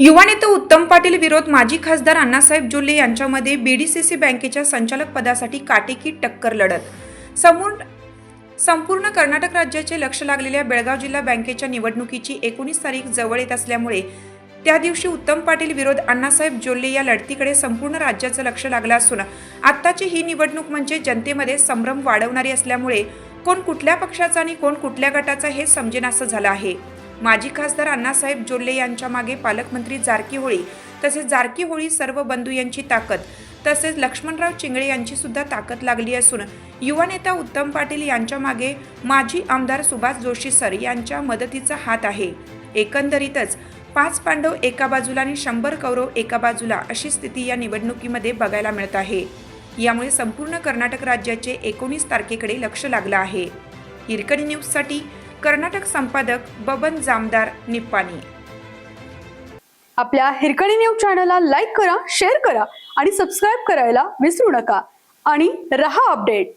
युवा नेते उत्तम पाटील विरोध माजी खासदार अण्णासाहेब जोल्ले यांच्यामध्ये बीडीसीसी बँकेच्या संचालक पदासाठी काटेकी टक्कर लढत. संपूर्ण संपूर्ण कर्नाटक राज्याचे लक्ष लागलेल्या बेळगाव जिल्हा बँकेच्या निवडणुकीची एकोणीस तारीख जवळ येत असल्यामुळे त्या दिवशी उत्तम पाटील विरोध अण्णासाहेब जोल्ले या लढतीकडे संपूर्ण राज्याचं लक्ष लागलं असून आत्ताची ही निवडणूक म्हणजे जनतेमध्ये संभ्रम वाढवणारी असल्यामुळे कोण कुठल्या पक्षाचा आणि कोण कुठल्या गटाचा हे समजेनासं झालं आहे. माजी खासदार अण्णासाहेब जोल्ले यांच्या मागे पालकमंत्री जारकीहोळी तसेच जारकीहोळी सर्व बंधू यांची ताकद तसेच लक्ष्मणराव चिंगळे यांची सुद्धा ताकद लागली असून युवा नेता उत्तम पाटील यांच्या मागे माजी आमदार सुभाष जोशी सर यांच्या मदतीचा हात आहे. एकंदरीतच पाच पांडव एका बाजूला आणि शंभर कौरव एका बाजूला अशी स्थिती या निवडणुकीमध्ये बघायला मिळत आहे. यामुळे संपूर्ण कर्नाटक राज्याचे एकोणीस तारखेकडे लक्ष लागलं आहे. हिरकणी न्यूजसाठी कर्नाटक संपादक बबन जामदार निप्पाणी. आपल्या हिरकणी न्यूज चॅनलला लाईक करा शेअर करा आणि सबस्क्राईब करायला विसरू नका. आणि रहा अपडेट.